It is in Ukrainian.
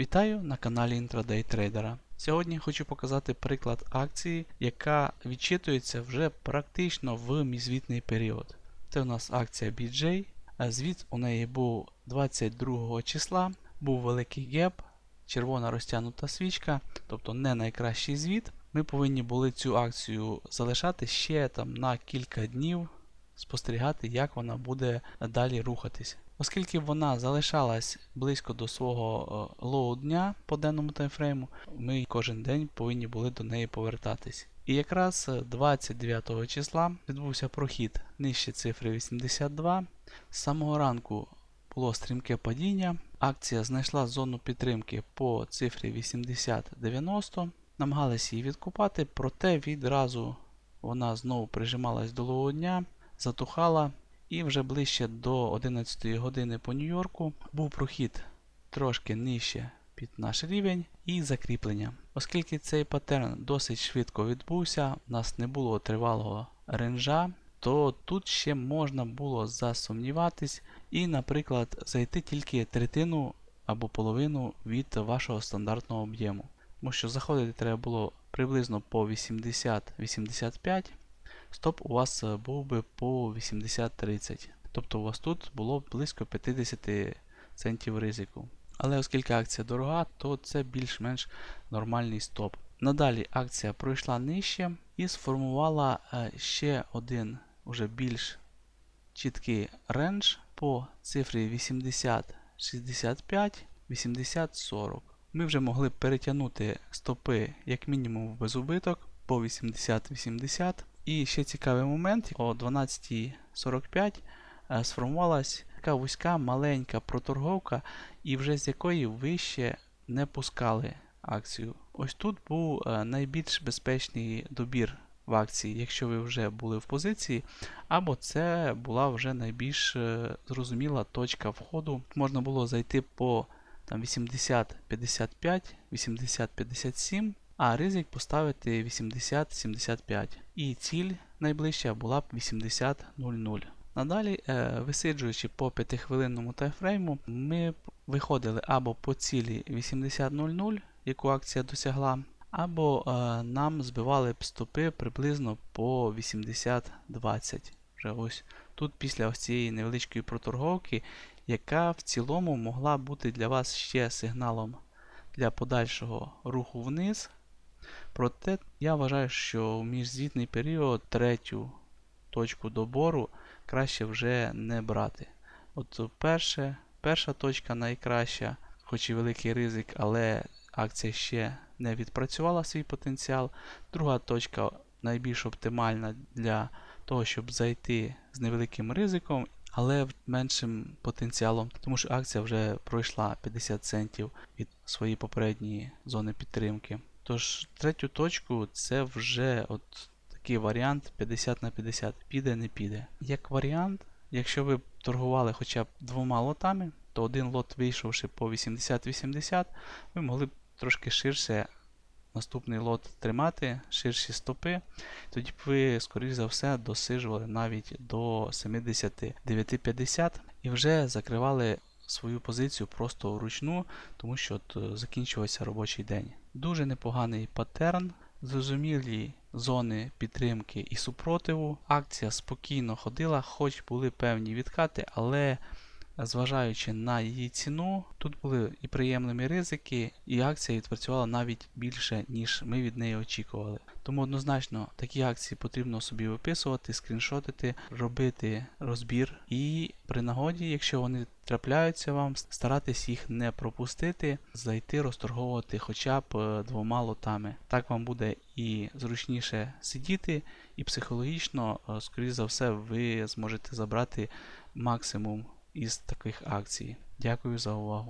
Вітаю на каналі Intraday Trader. Сьогодні хочу показати приклад акції, яка відчитується вже практично в мізвітний період. Це у нас акція BJ. Звіт у неї був 22 числа, був великий геп, червона розтягнута свічка, тобто не найкращий звіт. Ми повинні були цю акцію залишати ще там на кілька днів, спостерігати, як вона буде далі рухатись. Оскільки вона залишалась близько до свого е, лоу дня по денному таймфрейму, ми кожен день повинні були до неї повертатись. І якраз е, 29 числа відбувся прохід нижче цифри 82. З самого ранку було стрімке падіння. Акція знайшла зону підтримки по цифрі 80-90. Намагалися її відкупати, проте відразу вона знову прижималась до лоу дня, затухала. І вже ближче до 11 години по Нью-Йорку був прохід трошки нижче під наш рівень і закріплення. Оскільки цей паттерн досить швидко відбувся, у нас не було тривалого ренжа, то тут ще можна було засумніватись і, наприклад, зайти тільки третину або половину від вашого стандартного об'єму. Тому що заходити треба було приблизно по 80-85. Стоп у вас е, був би по 80-30. Тобто у вас тут було близько 50 центів ризику. Але оскільки акція дорога, то це більш-менш нормальний стоп. Надалі акція пройшла нижче і сформувала е, ще один уже більш чіткий рендж по цифрі 80-65, 80-40. Ми вже могли перетягнути стопи як мінімум в безубиток по 80-80. І ще цікавий момент, о 12.45 е, сформувалась така вузька маленька проторговка, і вже з якої ви ще не пускали акцію. Ось тут був е, найбільш безпечний добір в акції, якщо ви вже були в позиції, або це була вже найбільш е, зрозуміла точка входу. Можна було зайти по там, 80-55, 80-57 а ризик поставити 80-75. І ціль найближча була б 80-00. Надалі, е, висиджуючи по 5-хвилинному таймфрейму, ми виходили або по цілі 80-00, яку акція досягла, або е, нам збивали б стопи приблизно по 80-20. Вже ось Тут після ось цієї невеличкої проторговки, яка в цілому могла бути для вас ще сигналом для подальшого руху вниз. Проте я вважаю, що в міжзвітний період третю точку добору краще вже не брати. От перше, перша точка найкраща, хоч і великий ризик, але акція ще не відпрацювала свій потенціал. Друга точка найбільш оптимальна для того, щоб зайти з невеликим ризиком, але меншим потенціалом, тому що акція вже пройшла 50 центів від своєї попередньої зони підтримки. Тож, третю точку це вже от такий варіант 50 на 50. Піде, не піде. Як варіант, якщо ви торгували хоча б двома лотами, то один лот, вийшовши по 80-80, ви могли б трошки ширше наступний лот тримати, ширші стопи. Тоді б ви, скоріш за все, досижували навіть до 79-50 і вже закривали свою позицію просто вручну, тому що от е, закінчувався робочий день. Дуже непоганий паттерн, зрозумілі зони підтримки і супротиву. Акція спокійно ходила, хоч були певні відкати, але зважаючи на її ціну, тут були і приємними ризики, і акція відпрацювала навіть більше, ніж ми від неї очікували. Тому однозначно такі акції потрібно собі виписувати, скріншотити, робити розбір і при нагоді, якщо вони трапляються вам, старатись їх не пропустити, зайти розторговувати хоча б е, двома лотами. Так вам буде і зручніше сидіти, і психологічно, е, скоріш за все, ви зможете забрати максимум із таких акцій. Дякую за увагу.